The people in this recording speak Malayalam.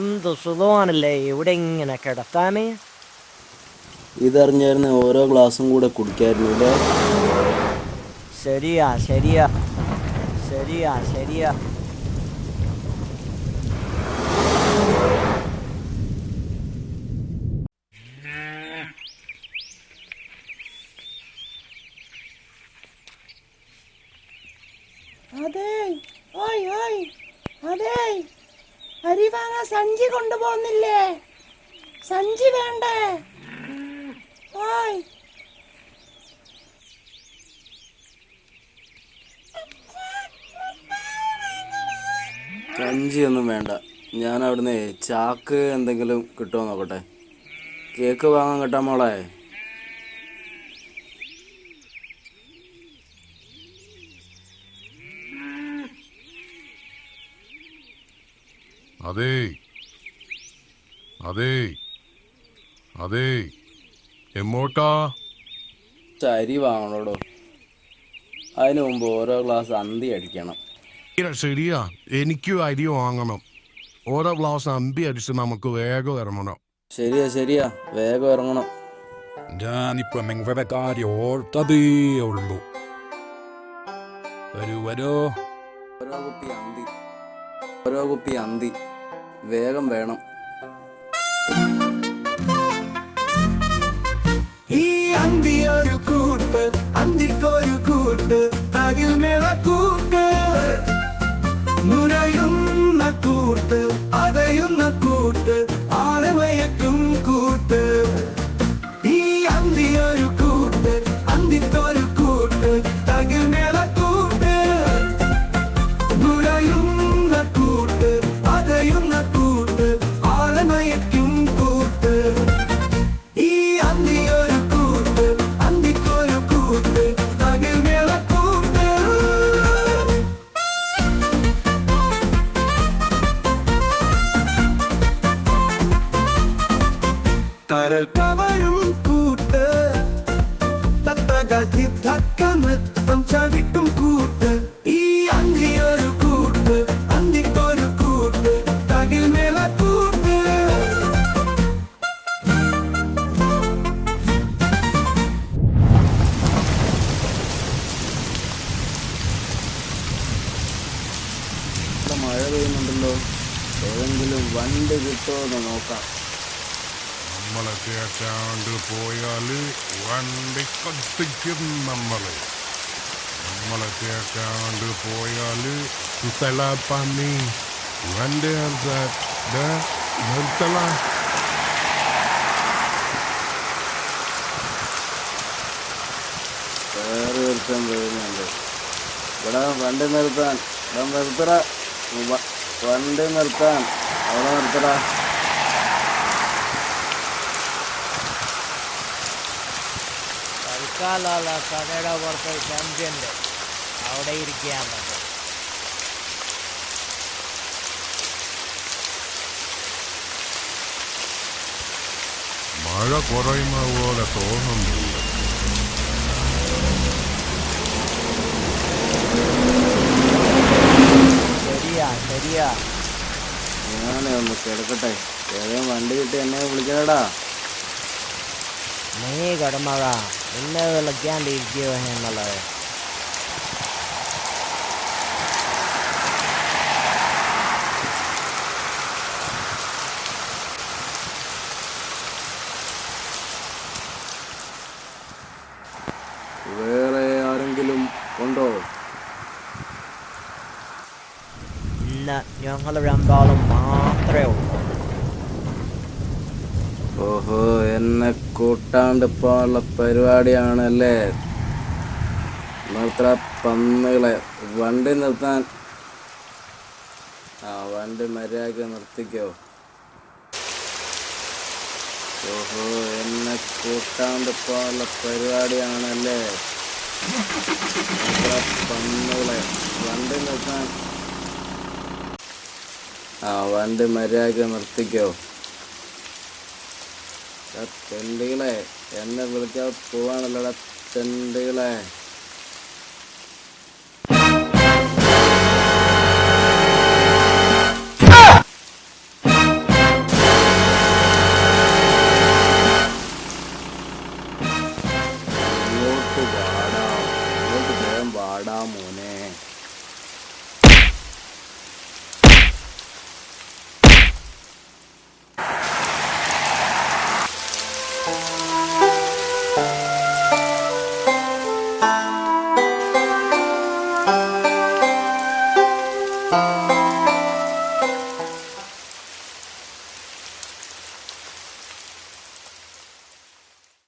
എന്ത് സുഖമാണല്ലേ ഇവിടെ ഇങ്ങനെ കിടത്താനേ? ഇതറിഞ്ഞായിരുന്ന ഓരോ ഗ്ലാസും കൂടെ കുടിക്കായിരുന്നു അല്ലേ? ശരിയാ ശരിയാ ശരിയാ ശരിയാ. അതെ ഓയ് ഓയ് അതെ. അരി വാങ്ങാൻ സഞ്ചി കൊണ്ടുപോകുന്നില്ലേ? സഞ്ചി വേണ്ടേ? ഓയ്. കഞ്ചിയൊന്നും വേണ്ട. ഞാൻ അവിടുന്ന് ചാക്ക് എന്തെങ്കിലും കിട്ടുമോ നോക്കട്ടെ? കേക്ക് വാങ്ങാൻ കിട്ടാൻ മോളെ. അതേ. അതേ. അതേ. എമ്മോട്ടാ. ചരി വാങ്ങണോടോ. അതിനു മുമ്പ് ഓരോ ഗ്ലാസ് അന്തി അടിക്കണം. ശരിയാ. എനിക്കും അരി വാങ്ങണം. ഓരോ ഗ്ലാസ് അമ്പി അടിച്ച് നമുക്ക് വേഗം ഇറങ്ങണം. ശരിയാ ശരിയാ. വേഗം ഇറങ്ങണം. ഞാനിപ്പോ നിങ്ങളുടെ കാര്യം ഓർത്തതേ ഉള്ളൂ. വരൂ വരൂ. ഓരോ കുപ്പി അന്തി. ഓരോ കുപ്പി അന്തി. വേഗം വേണം. ഈ അന്തി ഒരു കൂട്ട് അന്തിക്കൊരു കൂട്ട് തകിൽമേള കൂട്ട്. കരൽ കവയും കൂട്ട്. തത്തകി തക്കമൃത്തം ചവിട്ടും കൂട്ട്. ഈ അന്തിയൊരു കൂട്ട് അന്തിക്കൊരു കൂട്ട് തകിൽമേള കൂട്ട്. ഇവിടെ മഴ പെയ്യുന്നുണ്ടല്ലോ. ഏതെങ്കിലും വണ്ടി കിട്ടുമോ എന്ന് നോക്കാം. നമ്മളെ കേട്ടാണ്ട് പോയാൽ വണ്ടി കത്തിക്കും നമ്മൾ നമ്മളെ കേട്ടാണ്ട് പോയാൽ തല പന്നി. വണ്ടി നിർത്തല. ഇവിടെ വണ്ടി നിർത്താൻ. ഇവിടെ നിർത്തറ വണ്ടി നിർത്താൻ. അവിടെ നിർത്തറ തൽക്കാലമുള്ള കടയുടെ പുറത്ത് ചമ്പ്യുണ്ട് അവിടെ ഇരിക്കാൻ പറ്റും മഴ കുറയുന്ന പോലെ തോന്നുന്നില്ല ശരിയാ ശരിയാ. ഞാനേ ഒന്ന് കിടക്കട്ടെ. ഏതെങ്കിലും വണ്ടി കിട്ടി എന്നെ വിളിക്കണടാ. നീ കിടന്നതാ നിന്നെ വിളിക്കാണ്ടിരിക്കുവോ എന്നുള്ളത് വേറെ ആരെങ്കിലും ഉണ്ടോ ഇന്ന് ഞങ്ങൾ രണ്ടാളും മാത്രമേ ഉള്ളൂ ഓഹോ എന്നെ കൂട്ടാണ്ട് പോകാനുള്ള പരിപാടിയാണല്ലേ? നിർത്തറ പന്നുകളെ വണ്ടി നിർത്താൻ ആ വണ്ടി മര്യാദയ്ക്ക് നിർത്തിക്കോ. ഓഹോ എന്നെ കൂട്ടാണ്ട് പോകാനുള്ള പരിപാടിയാണല്ലേ? പന്നുകളെ വണ്ടി നിർത്താൻ ആ വണ്ടി മര്യാദയ്ക്ക് നിർത്തിക്കോ. തെണ്ടികളെ. എന്നെ വിളിച്ചാൽ പോവാണല്ലോടാ തെണ്ടികളെ.